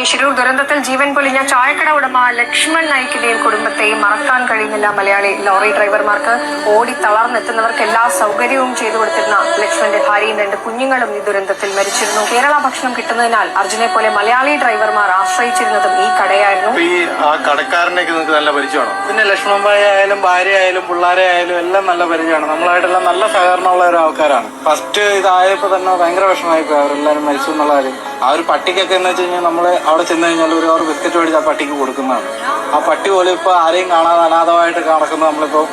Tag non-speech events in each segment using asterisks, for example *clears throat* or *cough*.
ഈ ശിരൂർ ദുരന്തത്തിൽ ജീവൻ പൊലിഞ്ഞ ചായക്കട ഉടമ ലക്ഷ്മൺ നായിക്കിന്റെയും കുടുംബത്തെയും മറക്കാൻ കഴിയുന്നില്ല മലയാളി ലോറി ഡ്രൈവർമാർക്ക്. ഓടി തളർന്നെത്തുന്നവർക്ക് എല്ലാ സൗകര്യവും ചെയ്തു കൊടുത്തിരുന്ന ലക്ഷ്മന്റെ ഭാര്യയും രണ്ട് കുഞ്ഞുങ്ങളും ഈ ദുരന്തത്തിൽ മരിച്ചിരുന്നു. കേരള ഭക്ഷണം കിട്ടുന്നതിനാൽ അർജുനെ പോലെ മലയാളി ഡ്രൈവർമാർ ആശ്രയിച്ചിരുന്നതും ഈ കടയായിരുന്നു. ഈ ആ കടക്കാരനൊക്കെ നിങ്ങൾക്ക് നല്ല പരിചയമാണോ? പിന്നെ ലക്ഷ്മൺ ഭായി ആയാലും ഭാര്യ ആയാലും പിള്ളേരെ ആയാലും എല്ലാം നല്ല പരിചയമാണ്. നമ്മളായിട്ടെല്ലാം നല്ല സഹകരണമുള്ള ഒരു ആൾക്കാരാണ്. ഫസ്റ്റ് ഇതായപ്പോ തന്നെ ഭയങ്കര വിഷമമായിപ്പോ അവരെല്ലാരും മരിച്ചു എന്നുള്ള കാര്യം. ആ ഒരു പട്ടിക്കൊക്കെ എന്ന് വെച്ച് കഴിഞ്ഞാൽ നമ്മൾ അവിടെ ചെന്ന് കഴിഞ്ഞാൽ ഒരു ഓർ ബിസ്ക്കറ്റ് മേടിച്ച് ആ പട്ടിക്ക് കൊടുക്കുന്നതാണ്. ആ പട്ടി പോലും ഇപ്പോൾ ആരെയും കാണാതെ അനാഥമായിട്ട് നടക്കുന്നത് നമ്മളിപ്പോൾ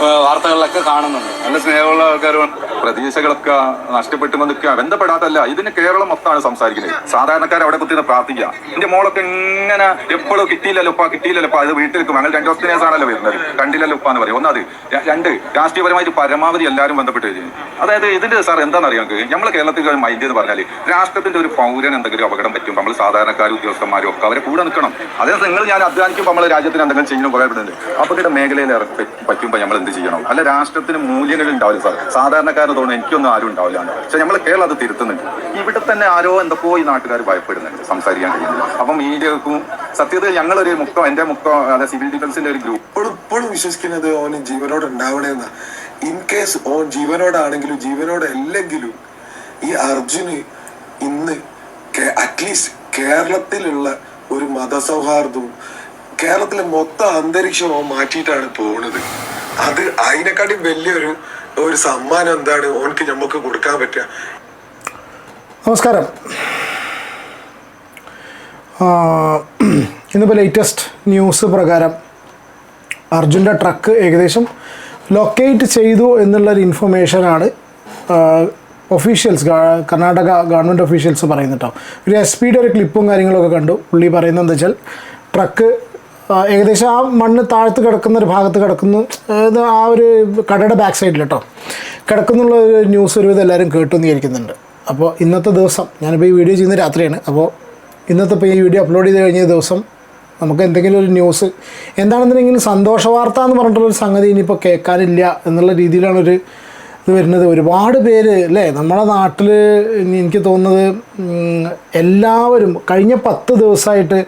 വാർത്തകളിലൊക്കെ കാണുന്നുണ്ട്. നല്ല സ്നേഹമുള്ള ആൾക്കാരും പ്രതീക്ഷകളൊക്കെ നഷ്ടപ്പെട്ടു നിൽക്കുക ബന്ധപ്പെടാത്തല്ല ഇതിന് കേരളം മൊത്തമാണ് സംസാരിക്കുന്നത്. സാധാരണക്കാർ അവിടെ കുത്തിന്ന് പ്രാർത്ഥിക്കുക. എന്റെ മോളൊക്കെ ഇങ്ങനെ എപ്പോഴും കിട്ടിയില്ലല്ലോ ഉപ്പ കിട്ടിയില്ലല്ലോ ഉപ്പ. അത് വീട്ടിൽ നിൽക്കും അങ്ങനെ രണ്ടു ദിവസത്തിന് ആണല്ലോ വരുന്നത്. കണ്ടില്ലല്ലോ ഉപ്പ എന്ന് പറയും ഒന്നത് രണ്ട് രാഷ്ട്രീയപരമായിട്ട് പരമാവധി എല്ലാവരും ബന്ധപ്പെട്ട് അതായത് ഇതിന്റെ സാർ എന്താണെന്ന് അറിയാം നമ്മൾ കേരളത്തിൽ മൈൻഡ് എന്ന് പറഞ്ഞാൽ രാഷ്ട്രത്തിന്റെ ഒരു പൗരൻ എന്തെങ്കിലും അപകടം പറ്റും നമ്മൾ സാധാരണക്കാർ ഉദ്യോഗസ്ഥന്മാരും ഒക്കെ അവരെ കൂടെ നിൽക്കണം. അതായത് നിങ്ങൾ ഞാൻ അധ്വാനിക്കുമ്പോൾ നമ്മളെ രാജ്യത്തിന് എന്തെങ്കിലും ചെയ്യുന്ന കുറേ അപകട മേഖലയിൽ പറ്റുമ്പോൾ നമ്മൾ എന്ത് ചെയ്യണം? അല്ല രാഷ്ട്രത്തിന് മൂല്യങ്ങൾ ഉണ്ടാവില്ല സാർ. സാധാരണക്കാരന് തോന്നുന്നു എനിക്കൊന്നും ആരും ഉണ്ടാവില്ല പക്ഷെ നമ്മൾ കേരളം അത് തിരുത്തുന്നുണ്ട്. ഇവിടെ തന്നെ ആരോ എന്തൊക്കെയോ ഈ നാട്ടുകാർ ഭയപ്പെടുന്നുണ്ട്. സംസാരിക്കാൻ കഴിയുന്നില്ല. അപ്പം മീഡിയക്കും സത്യത്തിൽ ഞങ്ങളൊരു മുക്കം എന്റെ മുക്കം അതായത് സിവിൽ ഡിഫൻസിന്റെ ഒരു ഗ്രൂപ്പ്. ഇപ്പോഴും ഇപ്പോഴും വിശ്വസിക്കുന്നത് ഓന് ജീവനോട് ഉണ്ടാവണേന്ന്. ഇൻ കേസ് ഓൻ ജീവനോടാണെങ്കിലും ജീവനോട് അല്ലെങ്കിലും ഈ അർജുന് ഇന്ന് അറ്റ്ലീസ്റ്റ് കേരളത്തിലുള്ള ഒരു മതസൗഹാർദ്ദവും കേരളത്തിലെ മൊത്തം അന്തരീക്ഷം മാറ്റിയിട്ടാണ് പോകുന്നത് അത് അതിനെക്കാട്ടി വലിയൊരു ഒരു സമ്മാനം എന്താണ് ഓനക്ക് നമുക്ക് കൊടുക്കാൻ പറ്റുക? നമസ്കാരം. ഇന്നിപ്പോൾ ലേറ്റസ്റ്റ് ന്യൂസ് പ്രകാരം അർജുന്റെ ട്രക്ക് ഏകദേശം ലൊക്കേറ്റ് ചെയ്തു എന്നുള്ളൊരു ഇൻഫർമേഷനാണ് ഒഫീഷ്യൽസ് കർണാടക ഗവൺമെന്റ് ഒഫീഷ്യൽസ് പറയുന്നത് കേട്ടോ. ഒരു എസ് പിയുടെ ഒരു ക്ലിപ്പും കാര്യങ്ങളൊക്കെ കണ്ടു. പുള്ളി പറയുന്നത് എന്താ വെച്ചാൽ ട്രക്ക് ഏകദേശം ആ മണ്ണ് താഴ്ത്ത് കിടക്കുന്ന ഒരു ഭാഗത്ത് കിടക്കുന്നു. അതായത് ആ ഒരു കടയുടെ ബാക്ക് സൈഡിൽ കേട്ടോ കിടക്കുന്നുള്ള ഒരു ന്യൂസ് ഒരുവിധം എല്ലാവരും കേട്ടു വിചാരിക്കുന്നുണ്ട്. അപ്പോൾ ഇന്നത്തെ ദിവസം ഞാനിപ്പോൾ ഈ വീഡിയോ ചെയ്യുന്ന രാത്രിയാണ്. അപ്പോൾ ഇന്നത്തെ ഇപ്പോൾ ഈ വീഡിയോ അപ്ലോഡ് ചെയ്ത് കഴിഞ്ഞ ദിവസം നമുക്ക് എന്തെങ്കിലും ഒരു ന്യൂസ് എന്താണെന്നുണ്ടെങ്കിലും സന്തോഷ വാർത്ത എന്ന് പറഞ്ഞിട്ടുള്ളൊരു സംഗതി ഇനിയിപ്പോൾ കേൾക്കാനില്ല എന്നുള്ള രീതിയിലാണ് ഒരു ഇത് വരുന്നത് ഒരുപാട് പേര് അല്ലേ? നമ്മുടെ നാട്ടിൽ എനിക്ക് തോന്നുന്നത് എല്ലാവരും കഴിഞ്ഞ പത്ത് ദിവസമായിട്ട്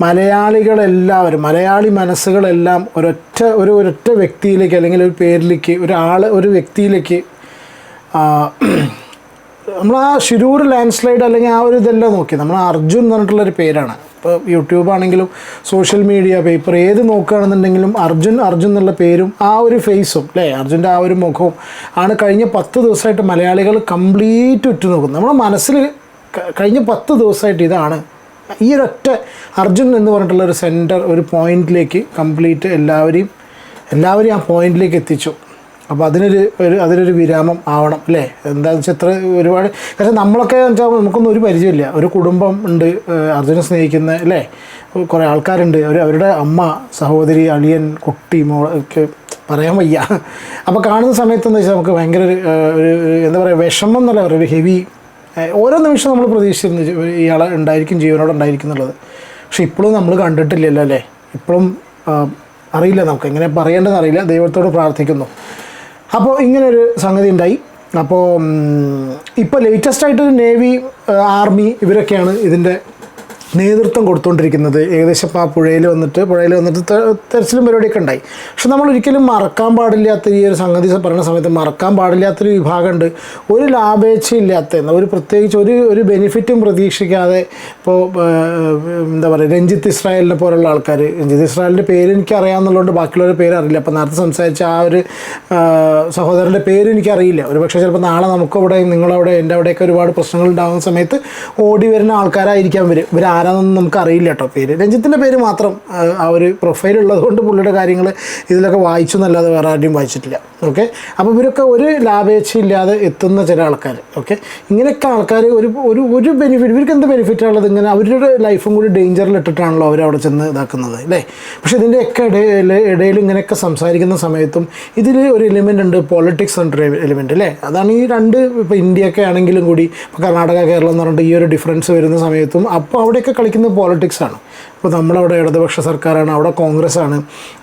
മലയാളികളെല്ലാവരും മലയാളി മനസ്സുകളെല്ലാം ഒരൊറ്റ ഒരു ഒരൊറ്റ വ്യക്തിയിലേക്ക് അല്ലെങ്കിൽ ഒരു പേരിലേക്ക് ഒരാൾ ഒരു വ്യക്തിയിലേക്ക് നമ്മൾ ആ ഷിരൂർ ലാൻഡ് സ്ലൈഡ് അല്ലെങ്കിൽ ആ ഒരു ഇതെല്ലാം നോക്കി. നമ്മൾ അർജുൻ എന്ന് പറഞ്ഞിട്ടുള്ളൊരു പേരാണ്. ഇപ്പോൾ യൂട്യൂബ് ആണെങ്കിലും സോഷ്യൽ മീഡിയ പേപ്പർ ഏത് നോക്കുകയാണെന്നുണ്ടെങ്കിലും അർജുൻ അർജുൻ എന്നുള്ള പേരും ആ ഒരു ഫേസും അല്ലേ? അർജുന്റെ ആ ഒരു മുഖവും ആണ് കഴിഞ്ഞ പത്ത് ദിവസമായിട്ട് മലയാളികൾ കംപ്ലീറ്റ് ഉറ്റുനോക്കുന്നത്. നമ്മുടെ മനസ്സിൽ കഴിഞ്ഞ പത്ത് ദിവസമായിട്ട് ഇതാണ് ഈ ഒരൊറ്റ അർജുൻ എന്ന് പറഞ്ഞിട്ടുള്ള ഒരു സെന്റർ ഒരു പോയിന്റിലേക്ക് കംപ്ലീറ്റ് എല്ലാവരെയും എല്ലാവരെയും ആ പോയിന്റിലേക്ക് എത്തിച്ചു. അപ്പോൾ അതിനൊരു ഒരു അതിനൊരു വിരാമം ആവണം അല്ലേ? എന്താണെന്ന് വെച്ചാൽ ഇത്ര ഒരുപാട് പക്ഷേ നമ്മളൊക്കെ വെച്ചാൽ നമുക്കൊന്നും ഒരു പരിചയമില്ല. ഒരു കുടുംബം ഉണ്ട് അർജുനെ സ്നേഹിക്കുന്ന അല്ലേ? കുറേ ആൾക്കാരുണ്ട്. അവർ അവരുടെ അമ്മ സഹോദരി അളിയൻ കുട്ടി മോൾ ഒക്കെ പറയാൻ വയ്യ. അപ്പോൾ കാണുന്ന സമയത്തെന്ന് വെച്ചാൽ നമുക്ക് ഭയങ്കര ഒരു എന്താ പറയുക വിഷമം എന്നല്ല പറയുക ഒരു ഹെവി ഓരോ നിമിഷം നമ്മൾ പ്രതീക്ഷിച്ചിരുന്നു ഇയാളെ ഉണ്ടായിരിക്കും ജീവനോട് ഉണ്ടായിരിക്കും എന്നുള്ളത്. പക്ഷെ ഇപ്പോഴും നമ്മൾ കണ്ടിട്ടില്ലല്ലോ അല്ലേ? ഇപ്പോഴും അറിയില്ല നമുക്ക്. എങ്ങനെ പറയേണ്ടതെന്ന് അറിയില്ല. ദൈവത്തോട് പ്രാർത്ഥിക്കുന്നു. അപ്പോൾ ഇങ്ങനൊരു സംഗതി ഉണ്ടായി. അപ്പോൾ ഇപ്പോൾ ലേറ്റസ്റ്റ് ആയിട്ട് നേവി ആർമി ഇവരൊക്കെയാണ് ഇതിന്റെ നേതൃത്വം കൊടുത്തുകൊണ്ടിരിക്കുന്നത് ഏകദേശം ആ പുഴയിൽ വന്നിട്ട് പുഴയിൽ വന്നിട്ട് തെരച്ചിലും പരിപാടിയൊക്കെ ഉണ്ടായി. പക്ഷെ നമ്മൾ ഒരിക്കലും മറക്കാൻ പാടില്ലാത്ത ഈ ഒരു സംഗതി പറയുന്ന സമയത്ത് മറക്കാൻ പാടില്ലാത്തൊരു വിഭാഗമുണ്ട്. ഒരു ലാഭേച്ഛയില്ലാത്ത ഒരു പ്രത്യേകിച്ച് ഒരു ഒരു ബെനിഫിറ്റും പ്രതീക്ഷിക്കാതെ ഇപ്പോൾ എന്താ പറയുക രഞ്ജിത്ത് ഇസ്രായേലിനെ പോലുള്ള ആൾക്കാർ രഞ്ജിത്ത് ഇസ്രായേലിന്റെ പേര് എനിക്ക് അറിയാമെന്നുള്ളതുകൊണ്ട് ബാക്കിയുള്ളവരുടെ പേര് അറിയില്ല. അപ്പോൾ നേരത്തെ സംസാരിച്ച ആ ഒരു സഹോദരന്റെ പേര് എനിക്കറിയില്ല. ഒരു പക്ഷേ ചിലപ്പോൾ നാളെ നമുക്കവിടെ നിങ്ങളവിടെ എന്റെ അവിടെയൊക്കെ ഒരുപാട് പ്രശ്നങ്ങൾ ഉണ്ടാകുന്ന സമയത്ത് ഓടി വരുന്ന ആൾക്കാരായിരിക്കാം ഇവർ ഇവരാരാണെന്ന് നമുക്ക് അറിയില്ല കേട്ടോ പേര്. രഞ്ജിത്തിന്റെ പേര് മാത്രം ആ, ഒരു പ്രൊഫൈൽ ഉള്ളതുകൊണ്ട് പുള്ളിയുടെ കാര്യങ്ങൾ ഇതിലൊക്കെ വായിച്ചു എന്നല്ലാതെ വേറെ ആരുടെയും വായിച്ചിട്ടില്ല. ഓക്കെ അപ്പോൾ ഇവരൊക്കെ ഒരു ലാഭേച്ഛയില്ലാതെ എത്തുന്ന ചില ആൾക്കാർ ഓക്കെ ഇങ്ങനെയൊക്കെ ആൾക്കാർ ഒരു ഒരു ഒരു ബെനിഫിറ്റ് ഇവർക്ക് എന്ത് ബെനിഫിറ്റാണുള്ളത് ഇങ്ങനെ അവരുടെ ലൈഫും കൂടി ഡേഞ്ചറിൽ ഇട്ടിട്ടാണല്ലോ അവർ അവിടെ ചെന്ന് ഇതാക്കുന്നത് അല്ലേ? പക്ഷേ ഇതിന്റെയൊക്കെ ഇടയിൽ ഇടയിൽ ഇങ്ങനെയൊക്കെ സംസാരിക്കുന്ന സമയത്തും ഇതിൽ ഒരു എലിമെന്റ് ഉണ്ട് പൊളിറ്റിക്സ് ഉണ്ട് എലിമെന്റ് അല്ലേ? അതാണ് ഈ രണ്ട് ഇപ്പോൾ ഇന്ത്യയൊക്കെ ആണെങ്കിലും കൂടി ഇപ്പോൾ കർണാടക കേരളം എന്ന് പറഞ്ഞിട്ട് ഈ ഒരു ഡിഫറൻസ് വരുന്ന സമയത്തും അപ്പോൾ അവിടെയൊക്കെ ഇവരൊക്കെ കളിക്കുന്നത് പോളിറ്റിക്സ് ആണ്. ഇപ്പോൾ നമ്മളവിടെ ഇടതുപക്ഷ സർക്കാരാണ് അവിടെ കോൺഗ്രസ് ആണ്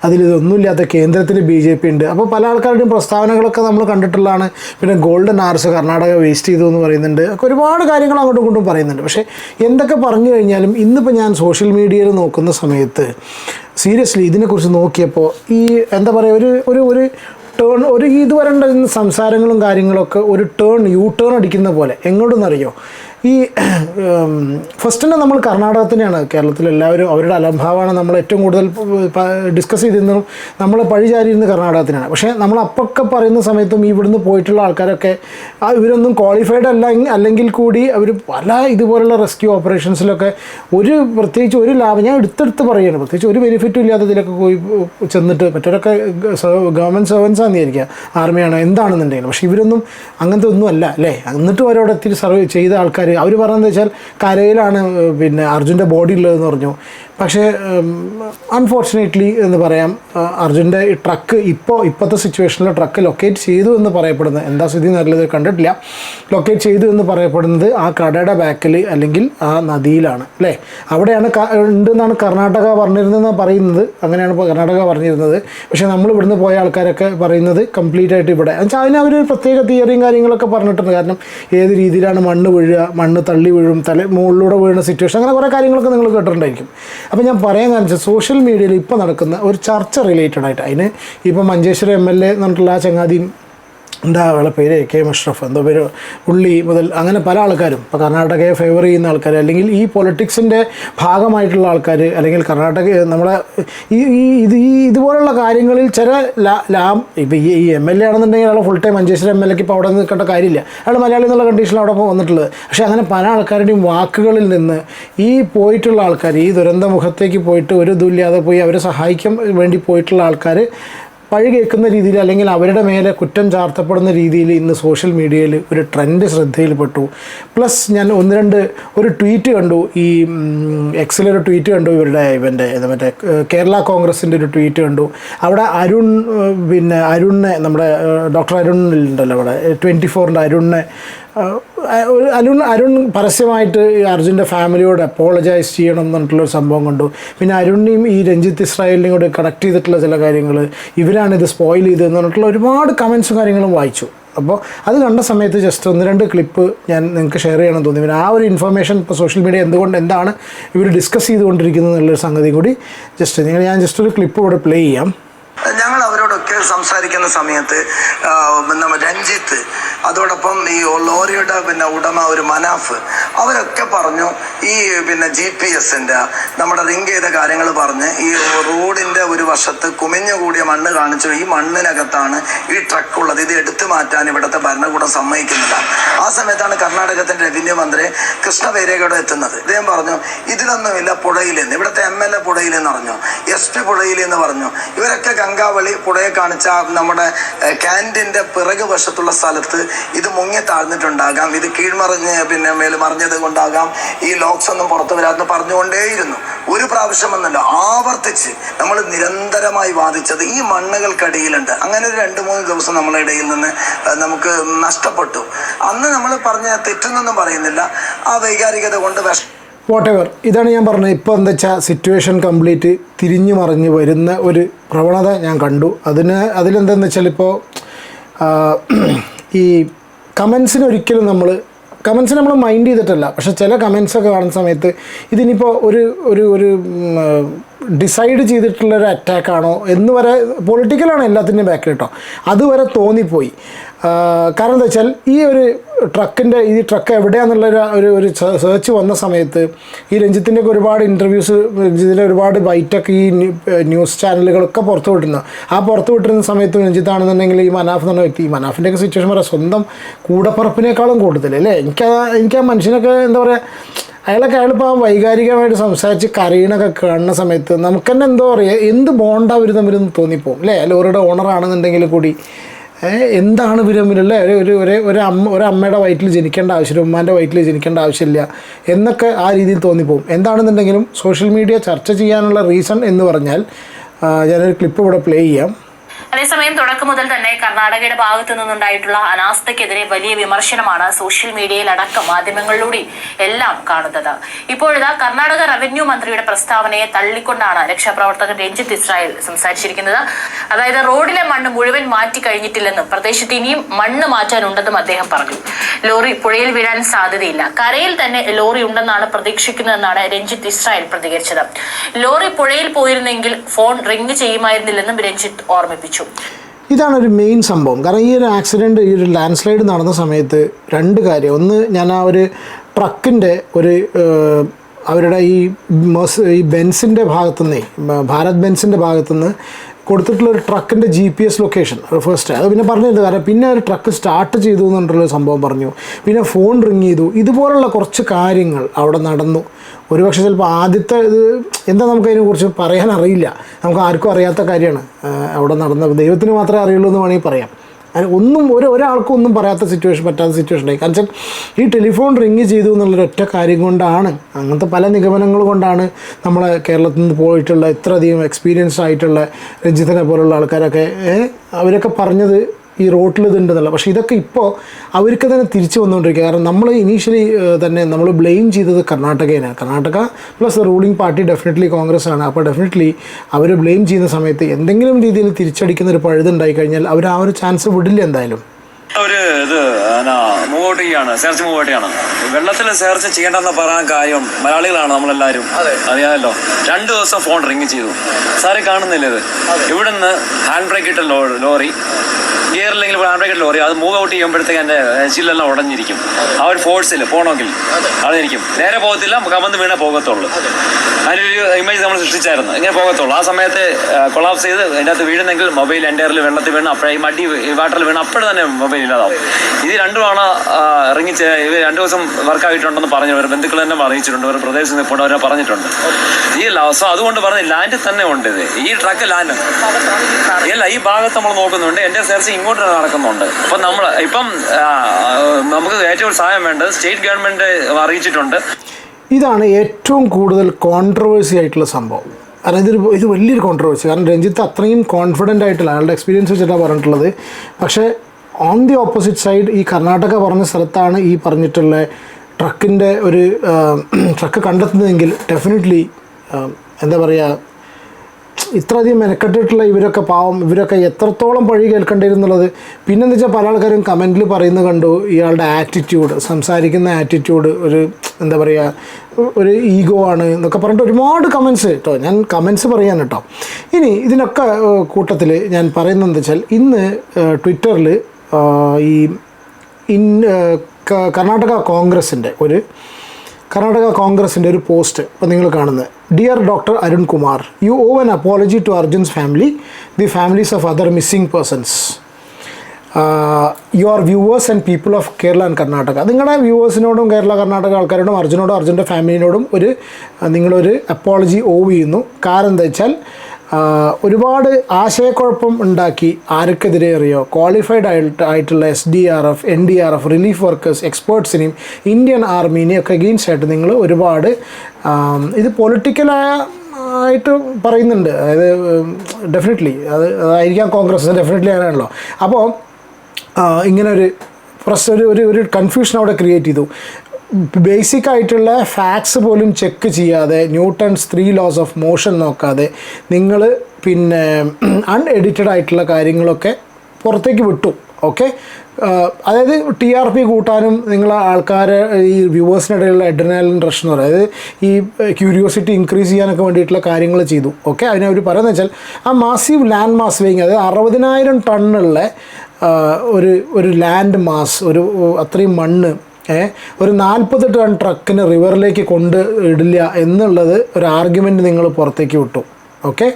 അതിലിതൊന്നുമില്ലാത്ത കേന്ദ്രത്തിൽ ബി ജെ പി ഉണ്ട്. അപ്പോൾ പല ആൾക്കാരുടെയും പ്രസ്താവനകളൊക്കെ നമ്മൾ കണ്ടിട്ടുള്ളതാണ്. പിന്നെ ഗോൾഡൻ ആർസ് കർണാടക വേസ്റ്റ് ചെയ്തു എന്ന് പറയുന്നുണ്ട്. ഒക്കെ ഒരുപാട് കാര്യങ്ങൾ അങ്ങോട്ടും ഇങ്ങോട്ടും പറയുന്നുണ്ട്. പക്ഷേ എന്തൊക്കെ പറഞ്ഞു കഴിഞ്ഞാലും ഇന്നിപ്പോൾ ഞാൻ സോഷ്യൽ മീഡിയയിൽ നോക്കുന്ന സമയത്ത് സീരിയസ്ലി ഇതിനെക്കുറിച്ച് നോക്കിയപ്പോൾ ഈ എന്താ പറയുക ഒരു ഒരു ഒരു ടേൺ ഒരു ഇത് വരേണ്ട സംസാരങ്ങളും കാര്യങ്ങളൊക്കെ ഒരു ടേൺ യൂ ടേൺ അടിക്കുന്ന പോലെ എങ്ങോട്ടെന്നറിയോ ഈ ഫസ്റ്റ് തന്നെ നമ്മൾ കർണാടകത്തിനെയാണ് കേരളത്തിൽ എല്ലാവരും അവരുടെ അലംഭാവമാണ് നമ്മൾ ഏറ്റവും കൂടുതൽ ഡിസ്കസ് ചെയ്തിരുന്നതും നമ്മൾ പഴിചാരിയിരുന്നത് കർണാടകത്തിനാണ്. പക്ഷേ നമ്മൾ അപ്പൊക്കെ പറയുന്ന സമയത്തും ഇവിടുന്ന് പോയിട്ടുള്ള ആൾക്കാരൊക്കെ ആ ഇവരൊന്നും ക്വാളിഫൈഡ് അല്ല അല്ലെങ്കിൽ കൂടി അവർ പല ഇതുപോലുള്ള റെസ്ക്യൂ ഓപ്പറേഷൻസിലൊക്കെ ഒരു പ്രത്യേകിച്ച് ഒരു ലാഭം ഞാൻ എടുത്തെടുത്ത് പറയുകയാണ് പ്രത്യേകിച്ച് ഒരു ബെനിഫിറ്റും ഇല്ലാത്തതിലൊക്കെ പോയി ചെന്നിട്ട് മറ്റവരൊക്കെ ഗവൺമെന്റ് സർവൻസാണെന്ന് വിചാരിക്കുക ആർമിയാണോ എന്താണെന്നുണ്ടെങ്കിലും. പക്ഷേ ഇവരൊന്നും അങ്ങനത്തെ ഒന്നും അല്ല അല്ലേ? എന്നിട്ടും അവരവിടെ സർവ് ചെയ്ത ആൾക്കാർ അവർ പറഞ്ഞതെന്ന് വെച്ചാൽ കരയിലാണ് പിന്നെ അർജുന്റെ ബോഡി ഉള്ളതെന്ന് പറഞ്ഞു. പക്ഷേ അൺഫോർച്ചുനേറ്റ്ലി എന്ന് പറയാം അർജുന്റെ ഈ ട്രക്ക് ഇപ്പോൾ ഇപ്പോഴത്തെ സിറ്റുവേഷനിൽ ട്രക്ക് ലൊക്കേറ്റ് ചെയ്തു എന്ന് പറയപ്പെടുന്നത്. എന്താ സ്ഥിതി നല്ലത് കണ്ടിട്ടില്ല. ലൊക്കേറ്റ് ചെയ്തു എന്ന് പറയപ്പെടുന്നത് ആ കടയുടെ ബാക്കിൽ അല്ലെങ്കിൽ ആ നദിയിലാണ്. അല്ലേ? അവിടെയാണ് ഉണ്ടെന്നാണ് കർണാടക പറഞ്ഞിരുന്നതെന്ന് പറയുന്നത്. അങ്ങനെയാണ് ഇപ്പോൾ കർണാടക പറഞ്ഞിരുന്നത്. പക്ഷേ നമ്മൾ ഇവിടുന്ന് പോയ ആൾക്കാരൊക്കെ പറയുന്നത് കംപ്ലീറ്റ് ആയിട്ട് ഇവിടെ. എന്നുവെച്ചാൽ അതിന് അവർ പ്രത്യേക തിയറിയും കാര്യങ്ങളൊക്കെ പറഞ്ഞിട്ടുണ്ട്. കാരണം ഏത് രീതിയിലാണ് മണ്ണ് വീഴുക മണ്ണ് തള്ളി വീഴും തല മുകളിലൂടെ വീഴുന്ന സിറ്റുവേഷൻ അങ്ങനെ കുറേ കാര്യങ്ങളൊക്കെ നിങ്ങൾ കേട്ടിട്ടുണ്ടായിരിക്കും. അപ്പോൾ ഞാൻ പറയാൻ കാരണം സോഷ്യൽ മീഡിയയിൽ ഇപ്പോൾ നടക്കുന്ന ഒരു ചർച്ച റിലേറ്റഡ് ആയിട്ട് അതിന് ഇപ്പോൾ മഞ്ചേശ്വരം എം എൽ എ എന്ന് പറഞ്ഞിട്ടുള്ള ആ ചങ്ങാതിയും എന്താ അവളെ പേര് കെ മഷ്റഫ് എന്തോ പേര് ഉള്ളി മുതൽ അങ്ങനെ പല ആൾക്കാരും. ഇപ്പോൾ കർണാടകയെ ഫേവർ ചെയ്യുന്ന ആൾക്കാർ അല്ലെങ്കിൽ ഈ പൊളിറ്റിക്സിന്റെ ഭാഗമായിട്ടുള്ള ആൾക്കാർ അല്ലെങ്കിൽ കർണാടക നമ്മളെ ഈ ഇത് ഈ ഇതുപോലുള്ള കാര്യങ്ങളിൽ ചില ലാ ഇപ്പോൾ ഈ എം എൽ എ ആണെന്നുണ്ടെങ്കിൽ അയാൾ full time Manjeshwaram M L എക്ക് ഇപ്പോൾ അവിടെ നിൽക്കേണ്ട കാര്യമില്ല. അയാൾ മലയാളി എന്നുള്ള കണ്ടീഷനിൽ അവിടെ വന്നിട്ടുള്ളത്. പക്ഷേ അങ്ങനെ പല ആൾക്കാരുടെയും വാക്കുകളിൽ നിന്ന് ഈ പോയിട്ടുള്ള ആൾക്കാർ ഈ ദുരന്ത മുഖത്തേക്ക് പോയിട്ട് ഒരു ഇതുമില്ലാതെ പോയി അവരെ സഹായിക്കാൻ വേണ്ടി പോയിട്ടുള്ള ആൾക്കാർ പഴി കേൾക്കുന്ന രീതിയിൽ അല്ലെങ്കിൽ അവരുടെ മേലെ കുറ്റം ചാർത്തപ്പെടുന്ന രീതിയിൽ ഇന്ന് സോഷ്യൽ മീഡിയയിൽ ഒരു ട്രെൻഡ് ശ്രദ്ധയിൽപ്പെട്ടു. പ്ലസ് ഞാൻ ഒന്ന് രണ്ട് ഒരു ട്വീറ്റ് കണ്ടു. ഈ എക്സിലൊരു ട്വീറ്റ് കണ്ടു ഇവരുടെ ഇവന്റെ മറ്റേ കേരള കോൺഗ്രസിന്റെ ഒരു ട്വീറ്റ് കണ്ടു. അവിടെ അരുൺ പിന്നെ അരുണിനെ നമ്മുടെ ഡോക്ടർ അരുൺ ഉണ്ടല്ലോ അവിടെ ട്വന്റി ഫോറിന്റെ അരുണിനെ അരുൺ അരുൺ പരസ്യമായിട്ട് അർജുന്റെ ഫാമിലിയോട് അപ്പോളജൈസ് ചെയ്യണം എന്നുള്ള പറഞ്ഞിട്ടുള്ളൊരു സംഭവം കണ്ടു. പിന്നെ അരുണിനെയും ഈ രഞ്ജിത്ത് ഇസ്രായേലിനെയും കൂടെ കണക്ട് ചെയ്തിട്ടുള്ള ചില കാര്യങ്ങൾ ഇവരാണ് ഇത് സ്പോയിൽ ചെയ്തതെന്ന് പറഞ്ഞിട്ടുള്ള ഒരുപാട് കമൻസും കാര്യങ്ങളും വായിച്ചു. അപ്പോൾ അത് കണ്ട സമയത്ത് ജസ്റ്റ് ഒന്ന് രണ്ട് ക്ലിപ്പ് ഞാൻ നിങ്ങൾക്ക് ഷെയർ ചെയ്യണം തോന്നി. പിന്നെ ആ ഒരു ഇൻഫർമേഷൻ ഇപ്പോൾ സോഷ്യൽ മീഡിയ എന്തുകൊണ്ട് എന്താണ് ഇവർ ഡിസ്കസ് ചെയ്തുകൊണ്ടിരിക്കുന്നത് എന്നുള്ളൊരു സംഗതി കൂടി ജസ്റ്റ് നിങ്ങൾ ഞാൻ ജസ്റ്റ് ഒരു ക്ലിപ്പ് ഇവിടെ പ്ലേ ചെയ്യാം. ഞങ്ങൾ അവരോടൊക്കെ സംസാരിക്കുന്ന സമയത്ത് രഞ്ജിത്ത് അതോടൊപ്പം ഈ ലോറിയുടെ പിന്നെ ഉടമ ഒരു മനാഫ് അവരൊക്കെ പറഞ്ഞു ഈ പിന്നെ ജി പി എസിന്റെ നമ്മുടെ റിങ്ക് ചെയ്ത കാര്യങ്ങൾ പറഞ്ഞ് ഈ റോഡിന്റെ ഒരു വശത്ത് കുമിഞ്ഞു കൂടിയ മണ്ണ് കാണിച്ചു. ഈ മണ്ണിനകത്താണ് ഈ ട്രക്ക് ഉള്ളത്. ഇത് എടുത്തു മാറ്റാൻ ഇവിടുത്തെ ഭരണകൂടം സമ്മതിക്കുന്നില്ല. ആ സമയത്താണ് കർണാടകത്തിന്റെ റവന്യൂ മന്ത്രി കൃഷ്ണ ബൈരേഗയുടെ എത്തുന്നത്. ഇദ്ദേഹം പറഞ്ഞു ഇതിലൊന്നുമില്ല പുഴയിൽ നിന്ന് ഇവിടുത്തെ എം എൽ എ പുഴയിൽ പറഞ്ഞു എസ് പി പുഴയിൽ പറഞ്ഞു. ഇവരൊക്കെ ഗംഗാവളി പുഴയെ കാണിച്ച നമ്മുടെ ഏഹ്, ക്യാന്റീന്റെ പിറകു വശത്തുള്ള സ്ഥലത്ത് ഇത് മുങ്ങി താഴ്ന്നിട്ടുണ്ടാകാം. ഇത് കീഴ്മറിഞ്ഞ് പിന്നെ മേൽ മറിഞ്ഞത് കൊണ്ടാകാം. ഈ ലോക്സ് ഒന്നും പുറത്തു വരാമെന്ന് പറഞ്ഞുകൊണ്ടേയിരുന്നു. ഒരു പ്രാവശ്യം എന്നല്ല ആവർത്തിച്ച് നമ്മൾ നിരന്തരമായി വാദിച്ചത് ഈ മണ്ണുകൾക്കടിയിലുണ്ട്. അങ്ങനെ ഒരു രണ്ട് മൂന്ന് ദിവസം നമ്മളെ ഇടയിൽ നിന്ന് നമുക്ക് നഷ്ടപ്പെട്ടു. അന്ന് നമ്മൾ പറഞ്ഞ തെറ്റെന്നൊന്നും പറയുന്നില്ല. ആ വൈകാരികത കൊണ്ട് വിഷ വാട്ട് എവർ ഇതാണ് ഞാൻ പറഞ്ഞത്. ഇപ്പോൾ എന്താ വെച്ചാൽ സിറ്റുവേഷൻ കംപ്ലീറ്റ് തിരിഞ്ഞു മറിഞ്ഞ് വരുന്ന ഒരു പ്രവണത ഞാൻ കണ്ടു. അതിന് അതിലെന്താണെന്ന് വെച്ചാൽ ഇപ്പോൾ ഈ കമൻസിന് ഒരിക്കലും നമ്മൾ കമൻസ് നമ്മൾ മൈൻഡ് ചെയ്തിട്ടല്ല. പക്ഷെ ചില കമൻസൊക്കെ കാണുന്ന സമയത്ത് ഇതിനിപ്പോൾ ഒരു ഒരു ഒരു ഡിസൈഡ് ചെയ്തിട്ടുള്ള ഒരു അറ്റാക്കാണോ എന്ന് വരെ പൊളിറ്റിക്കലാണ് എല്ലാത്തിന്റെയും ബാക്കിൽ കേട്ടോ അതുവരെ തോന്നിപ്പോയി. കാരണം എന്താ വെച്ചാൽ ഈ ഒരു ട്രക്കിന്റെ ഈ ട്രക്ക് എവിടെയാണെന്നുള്ള ഒരു ഒരു സെർച്ച് വന്ന സമയത്ത് ഈ രഞ്ജിത്തിന്റെ ഒക്കെ ഒരുപാട് ഇന്റർവ്യൂസ് രഞ്ജിത്തിന്റെ ഒരുപാട് ബൈറ്റൊക്കെ ഈ ന്യൂസ് ചാനലുകളൊക്കെ പുറത്തു വിട്ടിരുന്നു. ആ പുറത്തു വിട്ടിരുന്ന സമയത്ത് രഞ്ജിത്താണെന്നുണ്ടെങ്കിൽ ഈ മനാഫ് എന്ന് പറഞ്ഞ വ്യക്തി ഈ മനാഫിന്റെ ഒക്കെ സിറ്റുവേഷൻ പറയാം സ്വന്തം കൂടപ്പറപ്പിനേക്കാളും കൂടുതൽ അല്ലേ? എനിക്ക് എനിക്ക് ആ മനുഷ്യനൊക്കെ എന്താ പറയുക അയാളൊക്കെ അയാളിപ്പോൾ വൈകാരികമായിട്ട് സംസാരിച്ച് കരയണൊക്കെ കാണുന്ന സമയത്ത് നമുക്ക് തന്നെ എന്തോ പറയുക എന്ത് ബോണ്ടാ അവർ തമ്മിലൊന്ന് തോന്നിപ്പോവും അല്ലേ ലോറിയുടെ ഓണർ ആണെന്നുണ്ടെങ്കിൽ കൂടി. എന്താണ് ഇവർ തമ്മിലല്ലേ ഒരു ഒരു ഒരു അമ്മ ഒരു അമ്മയുടെ വയറ്റിൽ ജനിക്കേണ്ട ആവശ്യമില്ല ഉമ്മാന്റെ വയറ്റിൽ ജനിക്കേണ്ട ആവശ്യമില്ല എന്നൊക്കെ ആ രീതിയിൽ തോന്നിപ്പോവും. എന്താണെന്നുണ്ടെങ്കിലും സോഷ്യൽ മീഡിയ ചർച്ച ചെയ്യാനുള്ള റീസൺ എന്ന് പറഞ്ഞാൽ ഞാനൊരു ക്ലിപ്പ് ഇവിടെ പ്ലേ ചെയ്യാം. അതേസമയം തുടക്കം മുതൽ തന്നെ കർണാടകയുടെ ഭാഗത്തു നിന്നുണ്ടായിട്ടുള്ള അനാസ്ഥയ്ക്കെതിരെ വലിയ വിമർശനമാണ് സോഷ്യൽ മീഡിയയിൽ അടക്കം മാധ്യമങ്ങളിലൂടെ എല്ലാം കാണുന്നത്. ഇപ്പോഴിതാ കർണാടക റവന്യൂ മന്ത്രിയുടെ പ്രസ്താവനയെ തള്ളിക്കൊണ്ടാണ് രക്ഷാപ്രവർത്തകൻ രഞ്ജിത്ത് ഇസ്രായേൽ സംസാരിച്ചിരിക്കുന്നത്. അതായത് റോഡിലെ മണ്ണ് മുഴുവൻ മാറ്റി കഴിഞ്ഞിട്ടില്ലെന്നും പ്രദേശത്ത് ഇനിയും മണ്ണ് മാറ്റാനുണ്ടെന്നും അദ്ദേഹം പറഞ്ഞു. ലോറി പുഴയിൽ വീഴാൻ സാധ്യതയില്ല. കരയിൽ തന്നെ ലോറി ഉണ്ടെന്നാണ് പ്രതീക്ഷിക്കുന്നതെന്നാണ് രഞ്ജിത്ത് ഇസ്രായേൽ പ്രതികരിച്ചത്. ലോറി പുഴയിൽ പോയിരുന്നെങ്കിൽ ഫോൺ റിംഗ് ചെയ്യുമായിരുന്നില്ലെന്നും രഞ്ജിത്ത് ഓർമ്മിപ്പിച്ചു. ഇതാണ് ഒരു മെയിൻ സംഭവം. കാരണം ഈ ഒരു ആക്സിഡന്റ് ഈ ഒരു ലാൻഡ് സ്ലൈഡ് നടന്ന സമയത്ത് രണ്ട് കാര്യം. ഒന്ന് ഞാൻ ആ ഒരു ട്രക്കിന്റെ ഒരു അവരുടെ ഈ ഈ ബെൻസിന്റെ ഭാഗത്തുനിന്നേ ഭാരത് ബെൻസിന്റെ ഭാഗത്തുനിന്ന് കൊടുത്തിട്ടുള്ള ഒരു ട്രക്കിന്റെ G P S location first അത് പിന്നെ പറഞ്ഞിരുന്നു കാരണം പിന്നെ ഒരു ട്രക്ക് സ്റ്റാർട്ട് ചെയ്തു എന്നുള്ള സംഭവം പറഞ്ഞു. പിന്നെ ഫോൺ റിങ് ചെയ്തു. ഇതുപോലുള്ള കുറച്ച് കാര്യങ്ങൾ അവിടെ നടന്നു. ഒരുപക്ഷെ ചിലപ്പോൾ ആദ്യത്തെ ഇത് എന്താ നമുക്ക് അതിനെക്കുറിച്ച് പറയാൻ അറിയില്ല. നമുക്ക് ആർക്കും അറിയാത്ത കാര്യമാണ് അവിടെ നടന്ന ദൈവത്തിന് മാത്രമേ അറിയുള്ളൂ എന്ന് വേണമെങ്കിൽ പറയാം. ഒന്നും ഒരു ഒരാൾക്കും ഒന്നും പറയാത്ത സിറ്റുവേഷൻ പറ്റാത്ത സിറ്റുവേഷൻ ആയി. കാരണം ഈ ടെലിഫോൺ റിങ് ചെയ്തു എന്നുള്ളൊരു ഒറ്റ കാര്യം കൊണ്ടാണ് അങ്ങനത്തെ പല നിഗമനങ്ങൾ കൊണ്ടാണ് നമ്മളെ കേരളത്തിൽ നിന്ന് പോയിട്ടുള്ള ഇത്രയധികം എക്സ്പീരിയൻസ് ആയിട്ടുള്ള രഞ്ജിത്തിനെ പോലുള്ള ആൾക്കാരൊക്കെ അവരൊക്കെ പറഞ്ഞത് ഈ റോട്ടിൽ ഇതുണ്ടെന്നല്ല പക്ഷേ ഇതൊക്കെ ഇപ്പോൾ അവർക്ക് തന്നെ തിരിച്ചു വന്നുകൊണ്ടിരിക്കുക. കാരണം നമ്മൾ ഇനീഷ്യലി തന്നെ നമ്മൾ ബ്ലെയിം ചെയ്തത് കർണാടകയാണ് Karnataka plus ruling party definitely Congress ആണ് അപ്പോൾ ഡെഫിനറ്റ്ലി അവർ ബ്ലെയിം ചെയ്യുന്ന സമയത്ത് എന്തെങ്കിലും രീതിയിൽ തിരിച്ചടിക്കുന്ന ഒരു പഴുതുണ്ടായി കഴിഞ്ഞാൽ അവർ ആ ഒരു ചാൻസ് വിടില്ല എന്തായാലും. അവർ ഇത് മൂവ് ഔട്ട് ചെയ്യാണ് സെർച്ച് മൂവ് ഔട്ട് ചെയ്യണം വെള്ളത്തിൽ സെർച്ച് ചെയ്യേണ്ടെന്ന് പറയാൻ കാര്യം മലയാളികളാണ് നമ്മളെല്ലാവരും. അറിയാമല്ലോ. രണ്ട് ദിവസം ഫോൺ റിങ് ചെയ്തു. സാറ് കാണുന്നില്ല ഇത്? ഇവിടുന്ന് ഹാൻഡ് ബ്രേക്ക് ഇട്ട ലോറി ഗിയറില്ലെങ്കിൽ പറയും ലോറി അത് മൂവ് ഔട്ട് ചെയ്യുമ്പോഴത്തേക്ക് എന്റെ ചില്ലെല്ലാം ഉടഞ്ഞിരിക്കും. ആ ഒരു ഫോഴ്സിൽ പോകണമെങ്കിൽ അതായിരിക്കും. നേരെ പോകത്തില്ല കമന്ന് വീണേ പോകത്തുള്ളൂ. അതിനൊരു ഇമേജ് നമ്മൾ സൃഷ്ടിച്ചായിരുന്നു. ഇങ്ങനെ പോകത്തുള്ളൂ. ആ സമയത്ത് കൊളാപ്സ് ചെയ്ത് അതിന്റെ അകത്ത് വീഴുന്നെങ്കിൽ മൊബൈൽ എന്റെയറിൽ വെള്ളത്തിൽ വീണ് അപ്പോഴേ ഈ മടി ഈ വാട്ടറിൽ വീണ് അപ്പോഴും തന്നെ മൊബൈൽ ഇല്ലാതാവും. ഇത് രണ്ടുമാണ് ഇറങ്ങി ഇവർ രണ്ടു ദിവസം വർക്കായിട്ടുണ്ടെന്ന് പറഞ്ഞു ഇവർ ബന്ധുക്കൾ തന്നെ അറിയിച്ചിട്ടുണ്ട്. ഇവർ പ്രദേശത്ത് നിൽപ്പുണ്ട് അവരെ പറഞ്ഞിട്ടുണ്ട്. ഈ ലാസോ അതുകൊണ്ട് പറഞ്ഞ് ലാൻഡ് തന്നെ ഉണ്ട് ഇത്. ഈ ട്രക്ക് ലാൻഡ് അല്ല ഈ ഭാഗത്ത് നമ്മൾ നോക്കുന്നുണ്ട്. എന്റെ സെർച്ച് ഇങ്ങോട്ട് നടക്കുന്നുണ്ട്. അപ്പം നമ്മൾ ഇപ്പം നമുക്ക് ഏറ്റവും സഹായം വേണ്ടത് സ്റ്റേറ്റ് ഗവൺമെന്റ് അറിയിച്ചിട്ടുണ്ട്. ഇതാണ് ഏറ്റവും കൂടുതൽ കോൺട്രവേഴ്സി ആയിട്ടുള്ള സംഭവം. കാരണം ഇതൊരു ഇത് വലിയൊരു കോൺട്രവേഴ്സി കാരണം രഞ്ജിത്ത് അത്രയും കോൺഫിഡന്റ് ആയിട്ടുള്ള അയാളുടെ എക്സ്പീരിയൻസ് വെച്ചിട്ടാണ് പറഞ്ഞിട്ടുള്ളത്. പക്ഷേ ഓൺ ദി ഓപ്പോസിറ്റ് സൈഡ് ഈ കർണാടക പറഞ്ഞ സ്ഥലത്താണ് ഈ പറഞ്ഞിട്ടുള്ള ട്രക്കിന്റെ ഒരു ട്രക്ക് *clears throat* കണ്ടെത്തുന്നതെങ്കിൽ ഡെഫിനറ്റ്ലി എന്താ പറയുക ഇത്രയധികം മെനക്കെട്ടിട്ടുള്ള ഇവരൊക്കെ പാവം ഇവരൊക്കെ എത്രത്തോളം പഴി കേൾക്കേണ്ടിയിരുന്നുള്ളത് പിന്നെന്ന് വെച്ചാൽ പല ആൾക്കാരും കമന്റിൽ പറയുന്നത് കണ്ടു ഇയാളുടെ ആറ്റിറ്റ്യൂഡ് സംസാരിക്കുന്ന ആറ്റിറ്റ്യൂഡ് ഒരു എന്താ പറയുക ഒരു ഈഗോ ആണ് എന്നൊക്കെ പറഞ്ഞിട്ട് ഒരുപാട് കമൻസ് കേട്ടോ. ഞാൻ കമൻസ് പറയാൻ കേട്ടോ. ഇനി ഇതിനൊക്കെ കൂട്ടത്തിൽ ഞാൻ പറയുന്നത് എന്താ വെച്ചാൽ ഇന്ന് ട്വിറ്ററിൽ ഈ ഇൻ കർണാടക കോൺഗ്രസിന്റെ ഒരു കർണാടക കോൺഗ്രസിന്റെ ഒരു പോസ്റ്റ് ഇപ്പോൾ നിങ്ങൾ കാണുന്നത്. Dear doctor Arun Kumar you owe an apology to Arjun's family the families of other missing persons your viewers and people of Kerala and Karnataka നിങ്ങളുടെ വ്യൂവേഴ്സിനോടും കേരള കർണാടക ആൾക്കാരോടും അർജുനോടും അർജുന്റെ ഫാമിലിനോടും ഒരു നിങ്ങളൊരു അപ്പോളജി ഓവ് ചെയ്യുന്നു. കാരണം എന്താ വെച്ചാൽ ഒരുപാട് ആശയക്കുഴപ്പം ഉണ്ടാക്കി ആർക്കെതിരെ അറിയോ? ക്വാളിഫൈഡ് ആയിട്ട് ആയിട്ടുള്ള S D R F N D R F relief workers എക്സ്പേർട്സിനെയും Indian ആർമീനെയും ഒക്കെ അഗെയിൻസ്റ്റ് ആയിട്ട് നിങ്ങൾ ഒരുപാട് ഇത് പൊളിറ്റിക്കലായ ആയിട്ട് പറയുന്നുണ്ട്. അതായത് ഡെഫിനറ്റ്ലി അത് അതായിരിക്കാം കോൺഗ്രസ് ഡെഫിനറ്റ്ലി അങ്ങനെയാണല്ലോ. അപ്പോൾ ഇങ്ങനെ ഒരു പ്രസ് ഒരു ഒരു കൺഫ്യൂഷൻ അവിടെ ക്രിയേറ്റ് ചെയ്തു. ബേസിക് ആയിട്ടുള്ള ഫാക്ട്സ് പോലും ചെക്ക് ചെയ്യാതെ Newton's three laws of motion നോക്കാതെ നിങ്ങൾ പിന്നെ അൺഎഡിറ്റഡ് ആയിട്ടുള്ള കാര്യങ്ങളൊക്കെ പുറത്തേക്ക് വിട്ടു ഓക്കെ അതായത് ടി ആർ പി കൂട്ടാനും നിങ്ങൾ ആൾക്കാരെ ഈ വ്യൂവേഴ്സിനിടയിലുള്ള എഡ്രനാലിൻ റഷ് എന്ന് പറയുന്നത് അതായത് ഈ ക്യൂരിയോസിറ്റി ഇൻക്രീസ് ചെയ്യാനൊക്കെ വേണ്ടിയിട്ടുള്ള കാര്യങ്ങൾ ചെയ്തു ഓക്കെ അതിനെ പറയുന്നത് വെച്ചാൽ ആ മാസീവ് ലാൻഡ് മാസ് വെയിങ് അതായത് അറുപതിനായിരം ടണ്ണുള്ള ഒരു ഒരു ലാൻഡ് മാസ് ഒരു അത്രയും മണ്ണ് ഒരു നാൽപ്പത് ടൺ ട്രക്കിന് റിവറിലേക്ക് കൊണ്ട് ഇടില്ല എന്നുള്ളത് ഒരു ആർഗ്യുമെന്റ് നിങ്ങൾ പുറത്തേക്ക് വിട്ടു. ഓക്കെ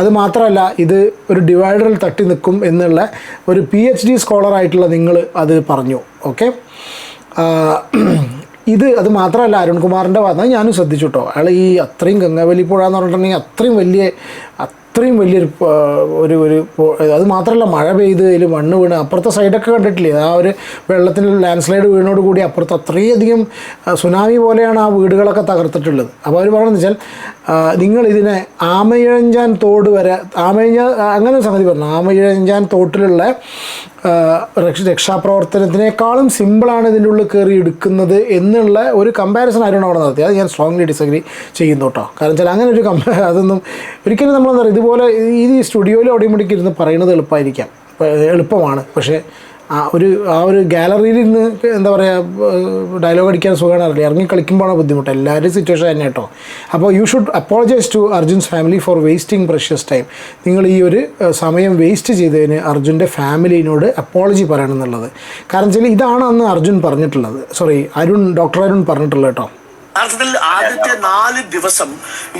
അത് മാത്രമല്ല ഇത് ഒരു ഡിവൈഡറിൽ തട്ടി നിൽക്കും എന്നുള്ള ഒരു പി എച്ച് ഡി സ്കോളറായിട്ടുള്ള നിങ്ങൾ അത് പറഞ്ഞു. ഓക്കെ ഇത് അത് മാത്രമല്ല അരുൺകുമാറിന്റെ ഭാഗത്ത് ഞാനും ശ്രദ്ധിച്ചു കേട്ടോ അയാൾ ഈ അത്രയും ഗംഗാവലി പുഴ എന്ന് പറഞ്ഞിട്ടുണ്ടെങ്കിൽ അത്രയും വലിയ അത്രയും വലിയൊരു ഒരു ഒരു അത് മാത്രമല്ല മഴ പെയ്ത് അതിൽ മണ്ണ് വീണ് അപ്പുറത്തെ സൈഡൊക്കെ കണ്ടിട്ടില്ലേ? ആ ഒരു വെള്ളത്തിൽ ലാൻഡ് സ്ലൈഡ് വീണോട് കൂടി അപ്പുറത്ത് അത്രയധികം സുനാമി പോലെയാണ് ആ വീടുകളൊക്കെ തകർത്തിട്ടുള്ളത്. അപ്പോൾ അവർ പറയുന്നത് വെച്ചാൽ നിങ്ങളിതിനെ ആമയിഴഞ്ചാൻ തോട് വരെ ആമയിഴ അങ്ങനെ സംഗതി പറഞ്ഞു. ആമയിഴഞ്ചാൻ തോട്ടിലുള്ള രക്ഷാപ്രവർത്തനത്തിനേക്കാളും സിമ്പിളാണ് ഇതിന്റെ ഉള്ളിൽ കയറി എടുക്കുന്നത് എന്നുള്ള ഒരു കമ്പാരിസൺ ആയിരുന്നു അവിടെ നടത്തി അത് ഞാൻ സ്ട്രോങ്ലി ഡിസഗ്രി ചെയ്യുന്നു കേട്ടോ. കാരണം വെച്ചാൽ അങ്ങനെ ഒരു കമ്പ അതൊന്നും ഒരിക്കലും നമ്മളെന്താ പറയുക ഇതുപോലെ ഈ സ്റ്റുഡിയോയിൽ അവിടെയും മുടിക്കിരുന്ന് പറയുന്നത് എളുപ്പമായിരിക്കാം. എളുപ്പമാണ്. പക്ഷേ ആ ഒരു ആ ഒരു ഗാലറിയിൽ നിന്ന് എന്താ പറയുക ഡയലോഗ് അടിക്കാൻ സുഖമാണ് അറിയില്ല. ഇറങ്ങി കളിക്കുമ്പോഴാണ് ബുദ്ധിമുട്ട്. എല്ലാവരും സിറ്റുവേഷൻ തന്നെ കേട്ടോ. അപ്പോൾ you should apologise to Arjun's family for wasting precious time നിങ്ങൾ ഈ ഒരു സമയം വേസ്റ്റ് ചെയ്തതിന് അർജുന്റെ ഫാമിലിനോട് അപ്പോളജി പറയണം എന്നുള്ളത്. കാരണം വെച്ചാൽ ഇതാണ് അന്ന് അർജുൻ പറഞ്ഞിട്ടുള്ളത്. സോറി അരുൺ ഡോക്ടർ അരുൺ പറഞ്ഞിട്ടുള്ളത് കേട്ടോ. യഥാർത്ഥത്തിൽ ആദ്യത്തെ നാല് ദിവസം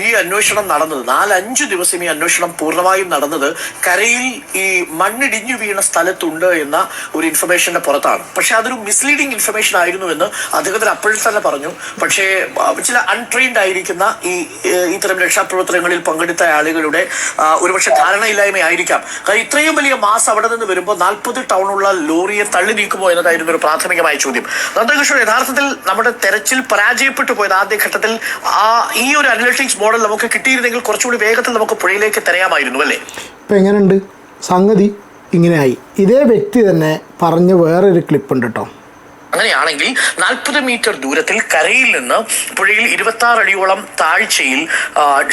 ഈ അന്വേഷണം നടന്നത് നാലഞ്ചു ദിവസം ഈ അന്വേഷണം പൂർണമായും നടന്നത് കരയിൽ ഈ മണ്ണിടിഞ്ഞു വീണ സ്ഥലത്തുണ്ട് എന്ന ഒരു ഇൻഫർമേഷന്റെ പുറത്താണ്. പക്ഷെ അതൊരു മിസ്ലീഡിംഗ് ഇൻഫർമേഷൻ ആയിരുന്നു എന്ന് അധികൃതർ അപ്പോഴും തന്നെ പറഞ്ഞു. പക്ഷേ ചില അൺട്രെയിൻഡ് ആയിരിക്കുന്ന ഈ ഇത്തരം രക്ഷാപ്രവർത്തനങ്ങളിൽ പങ്കെടുത്ത ആളുകളുടെ ഒരുപക്ഷെ ധാരണയില്ലായ്മ ആയിരിക്കാം. കാരണം ഇത്രയും വലിയ മാസ് അവിടെ നിന്ന് വരുമ്പോൾ നാൽപ്പത് ടൗണുള്ള ലോറിയെ തള്ളി നീക്കുമോ എന്നതായിരുന്നു ഒരു പ്രാഥമികമായ ചോദ്യം. നന്ദകൃഷ്ണൻ യഥാർത്ഥത്തിൽ നമ്മുടെ തെരച്ചിൽ പരാജയപ്പെട്ടു പോയത് ആദ്യഘട്ടത്തിൽ ആ ഈ ഒരു അനലിറ്റിക്സ് മോഡൽ നമുക്ക് കിട്ടിയിരുന്നെങ്കിൽ കുറച്ചുകൂടി വേഗത്തിൽ നമുക്ക് പുഴയിലേക്ക് തിരയാമായിരുന്നു അല്ലേ? ഇപ്പം എങ്ങനെയുണ്ട്? സംഗതി ഇങ്ങനെയായി. ഇതേ വ്യക്തി തന്നെ പറഞ്ഞ വേറൊരു ക്ലിപ്പ് ഉണ്ട് കേട്ടോ അങ്ങനെയാണെങ്കിൽ നാൽപ്പത് മീറ്റർ ദൂരത്തിൽ കരയിൽ നിന്ന് പുഴയിൽ ഇരുപത്തി ആറ് അടിയോളം താഴ്ചയിൽ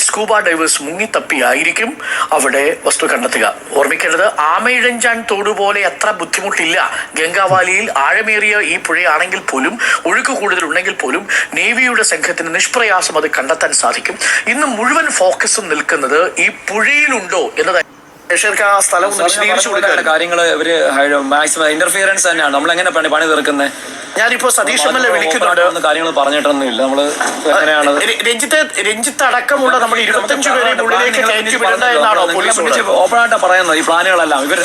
സ്കൂബ ഡൈവേഴ്സ് മുങ്ങിത്തപ്പിയായിരിക്കും അവിടെ വസ്തു കണ്ടെത്തുക. ഓർമ്മിക്കേണ്ടത് ആമയിഴഞ്ചാൻ തോട് പോലെ അത്ര ബുദ്ധിമുട്ടില്ല. ഗംഗാവാലിയിൽ ആഴമേറിയ ഈ പുഴയാണെങ്കിൽ പോലും ഒഴുക്ക് കൂടുതലുണ്ടെങ്കിൽ പോലും നേവിയുടെ സംഘത്തിന് നിഷ്പ്രയാസം അത് കണ്ടെത്താൻ സാധിക്കും. ഇന്ന് മുഴുവൻ ഫോക്കസും നിൽക്കുന്നത് ഈ പുഴയിലുണ്ടോ എന്നതായി പ്രേക്ഷകർക്ക് ആ സ്ഥലം ഒന്ന് വിശദീകരിച്ചു കാര്യങ്ങൾ ഇവർ മാക്സിമം ഇന്റർഫിയറൻസ് തന്നെയാണ്. നമ്മൾ എങ്ങനെ പണി പണി തീർക്കുന്നത് ഞാനിപ്പോ സതീഷ് എം എൽ എ വിളിക്കുന്നുണ്ട്. കാര്യങ്ങൾ പറഞ്ഞിട്ടൊന്നുമില്ല. നമ്മൾ എങ്ങനെയാണ് രഞ്ജിത്ത് രഞ്ജിത്ത് അടക്കമുള്ള നമ്മൾ ഇരുപത്തഞ്ചു പേരെ ഉള്ളിലേക്ക് കയറ്റി വിടണ്ട എന്നാണോ ഓപ്പൺ ആയിട്ട് പറയുന്നത്? ഈ പ്ലാനുകളെല്ലാം ഇവർ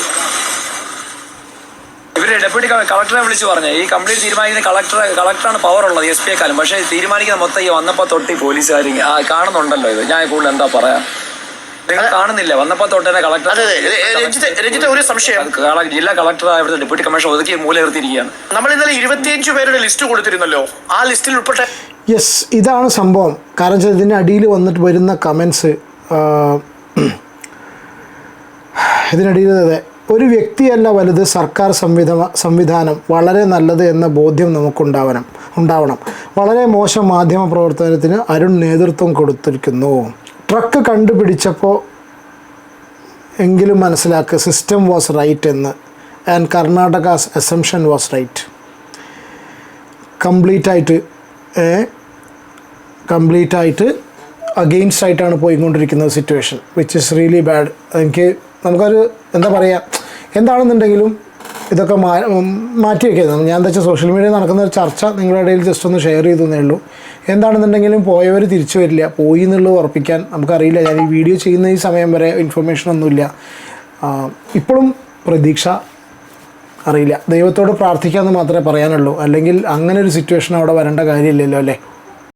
ഇവർ ഡെപ്യൂട്ടി കളക്ടറെ വിളിച്ച് പറഞ്ഞു. ഈ കംപ്ലീറ്റ് തീരുമാനിക്കുന്ന കളക്ടർ കളക്ടറാണ് പവർ ഉള്ളത് എസ് പി എക്കാലും. പക്ഷേ തീരുമാനിക്കുന്ന മൊത്തം ഈ വന്നപ്പോ തൊട്ടി പോലീസുകാരി പോലീസുകാർ കാണുന്നുണ്ടല്ലോ ഇത്. ഞാൻ കൂടുതൽ എന്താ പറയാ? നിങ്ങൾ കാണുന്നില്ല. വന്നപ്പോ തൊട്ട് തന്നെ കളക്ടർ രഞ്ജിത്ത് ഒരു സംശയം. ജില്ലാ കളക്ടർ ഇവിടുത്തെ ഡെപ്യൂട്ടി കമ്മീഷണർ ഒതുക്കി മൂല നിർത്തിയിരിക്കുകയാണ്. നമ്മൾ ഇന്നലെ ഇരുപത്തിയഞ്ച് പേരുടെ ലിസ്റ്റ് കൊടുത്തിരുന്നല്ലോ. ആ ലിസ്റ്റിൽ ഉൾപ്പെട്ട യെസ് ഇതാണ് സംഭവം. കാരണം വെച്ചാൽ ഇതിന്റെ അടിയിൽ വന്നിട്ട് വരുന്ന കമൻസ് ഇതിനടിയിൽ അതെ. ഒരു വ്യക്തിയല്ല വലുത് സർക്കാർ സംവിധ സംവിധാനം. വളരെ നല്ലത് എന്ന ബോധ്യം നമുക്കുണ്ടാവണം ഉണ്ടാവണം. വളരെ മോശം മാധ്യമ പ്രവർത്തനത്തിന് അരുൺ നേതൃത്വം കൊടുത്തിരിക്കുന്നു. ട്രക്ക് കണ്ടുപിടിച്ചപ്പോൾ എങ്കിലും മനസ്സിലാക്കുക സിസ്റ്റം വാസ് റൈറ്റ് എന്ന്. And Karnataka's assumption was right complete ആയിട്ട് കംപ്ലീറ്റ് ആയിട്ട് അഗെയിൻസ്റ്റ് ആയിട്ടാണ് പോയിക്കൊണ്ടിരിക്കുന്നത് situation which is really bad എനിക്ക് നമുക്കൊരു എന്താ പറയുക എന്താണെന്നുണ്ടെങ്കിലും ഇതൊക്കെ മാറ്റി വയ്ക്കുന്നത് ഞാൻ എന്താ വെച്ചാൽ സോഷ്യൽ മീഡിയയിൽ നടക്കുന്ന ഒരു ചർച്ച നിങ്ങളുടെ ഇടയിൽ ജസ്റ്റ് ഒന്ന് ഷെയർ ചെയ്തു എന്നേ ഉള്ളൂ. എന്താണെന്നുണ്ടെങ്കിലും പോയവർ തിരിച്ചു വരില്ല. പോയി എന്നുള്ളത് ഉറപ്പിക്കാൻ നമുക്കറിയില്ല. ഞാൻ ഈ വീഡിയോ ചെയ്യുന്ന ഈ സമയം വരെ ഇൻഫർമേഷൻ ഒന്നുമില്ല. ഇപ്പോഴും പ്രതീക്ഷ അറിയില്ല. ദൈവത്തോട് പ്രാർത്ഥിക്കാമെന്ന് മാത്രമേ പറയാനുള്ളൂ. അല്ലെങ്കിൽ അങ്ങനെ ഒരു സിറ്റുവേഷൻ അവിടെ വരേണ്ട കാര്യമില്ലല്ലോ അല്ലേ?